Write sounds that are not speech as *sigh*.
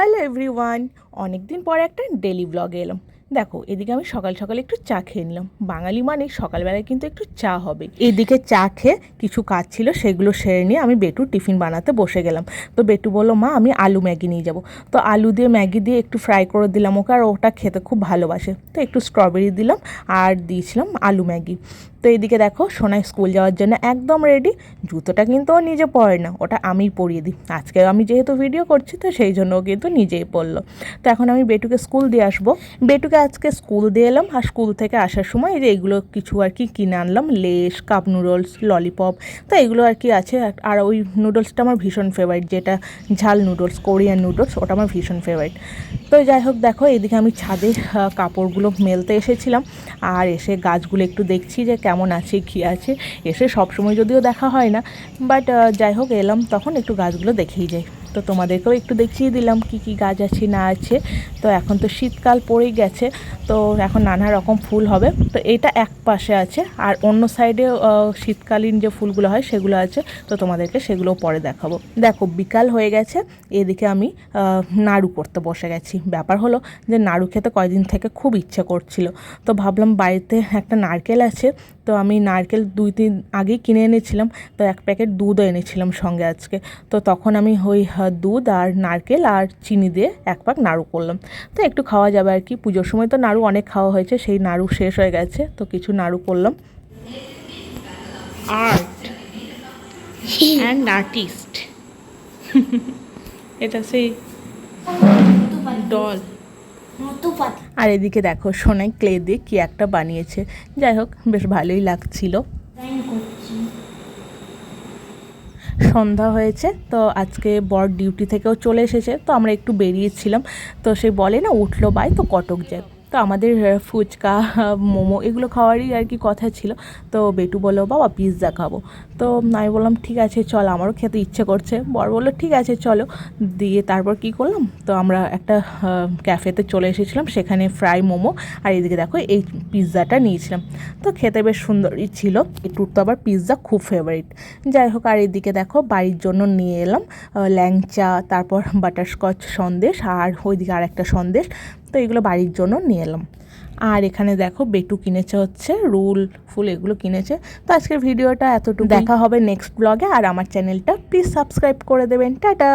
Hello everyone অনেক দিন পরে একটা ডেলি ব্লগে এলাম। দেখো, এদিকে আমি সকাল সকাল একটু চা খেয়ে নিলাম। বাঙালি মানে সকালবেলায় কিন্তু একটু চা হবে। এদিকে চা খেয়ে কিছু কাজ ছিল, সেগুলো সেরে নিয়ে আমি বেটু টিফিন বানাতে বসে গেলাম। তো বেটু বলল, মা, আমি আলু ম্যাগি নিয়ে যাব। তো আলু দিয়ে ম্যাগি দিয়ে একটু ফ্রাই করে দিলাম ওকে, আর ওটা খেতে খুব ভালোবাসে। তো একটু স্ট্রবেরি দিলাম আর দিয়েছিলাম আলু ম্যাগি। তো এদিকে দেখো সোনাই স্কুল যাওয়ার জন্য একদম রেডি জুতোটা কিন্তু ও নিজে পরে না, ওটা আমিই পরিয়ে দিই। আজকে আমি যেহেতু ভিডিও করছি, তো সেই জন্য ও কিন্তু নিজেই পরলো। তো এখন আমি বেটুকে স্কুল দিয়ে আসব। বেটুকে আজকে স্কুল দিয়ে এলাম, আর স্কুল থেকে আসার সময় যে এগুলো কিছু আর কি কিনে আনলাম, লেস কাপ নুডলস ললিপপ তো এগুলো আর কি আছে। আর ওই নুডলসটা আমার ভীষণ ফেভারিট যেটা ঝাল নুডলস কোরিয়ান নুডলস ওটা আমার ভীষণ ফেভারিট তো যাই হোক, দেখো, এদিকে আমি ছাদে কাপড়গুলো মেলতে এসেছিলাম, আর এসে গাছগুলো একটু দেখছি যে কেমন আছে, কী আছে, এসে সবসময় যদিও দেখা হয় না বাট যাই হোক, এলাম, তখন একটু গাছগুলো দেখেই যাই। তো তোমাদেরকেও একটু দেখিয়ে দিলাম কি কি গাছ আছে, না আছে। তো এখন তো শীতকাল পড়েই গেছে, তো এখন নানা রকম ফুল হবে। তো এটা এক পাশে আছে, আর অন্য সাইডে শীতকালীন যে ফুলগুলো হয় সেগুলো আছে, তো তোমাদেরকে সেগুলো পরে দেখাবো। দেখো, বিকাল হয়ে গেছে, এদিকে আমি নাড়ু করতে বসে গেছি। ব্যাপার হলো যে নাড়ু খেতে কয়দিন থেকে খুব ইচ্ছে করছিল। তো ভাবলাম বাড়িতে একটা নারকেল আছে, তো আমি নারকেল দুই দিন আগেই কিনে এনেছিলাম, তো এক প্যাকেট দুধও এনেছিলাম সঙ্গে আজকে। তো তখন আমি ওই দুধ আর নারকেল আর চিনি দিয়ে এক পাক নাড়ু করলাম। তো একটু খাওয়া যাবে আর কি। পুজোর সময় তো নাড়ু অনেক খাওয়া হয়েছে সেই নাড়ু শেষ হয়ে গেছে তো কিছু নাড়ু করলাম। আর্ট অ্যান্ড আর্টিস্ট এটা সেই ডল আর এদিকে দেখো সোনাই ক্লে দিয়ে কি একটা বানিয়েছে। যাই হোক বেশ ভালোই লাগছিল। সন্ধ্যা হয়েছে, তো আজকে বর ডিউটি থেকেও চলে এসেছে, তো আমরা একটু বেরিয়েছিলাম। তো সে বলে, না, উঠল বাই, তো কটক যায় তো আমাদের ফুচকা, *laughs* মোমো এগুলো খাওয়ারই আর কি কথা ছিল। তো বেটু বলল, বাবা পিৎজা খাব। তো আমি বললাম, ঠিক আছে, চল, আমারও খেতে ইচ্ছে করছে। বর বলল, ঠিক আছে, চলো। দিয়ে তারপর কি করলাম? তো আমরা একটা ক্যাফেতে চলে এসেছিলাম, সেখানে ফ্রাই মোমো আর এদিকে দেখো, এই পিৎজাটা নিয়েছিলাম। তো খেতে বেশ সুন্দরই ছিল। একটু তো আবার পিৎজা খুব ফেভারিট যাই হোক, আর এদিকে দেখো, বাড়ির জন্য নিয়ে এলাম ল্যাংচা, তারপর বাটারস্কচ সন্দেশ, আর ওইদিকে আর একটা সন্দেশ। তো এগুলো বাড়ির জন্য নিয়ে এলাম। আর এখানে দেখো বেটু কিনেছে হচ্ছে রুল, ফুল এগুলো কিনেছে। তো আজকের ভিডিওটা এতটুকু দেখা হবে নেক্সট ব্লগে আর আমার চ্যানেলটা প্লিজ সাবস্ক্রাইব করে দেবেন। টাটা!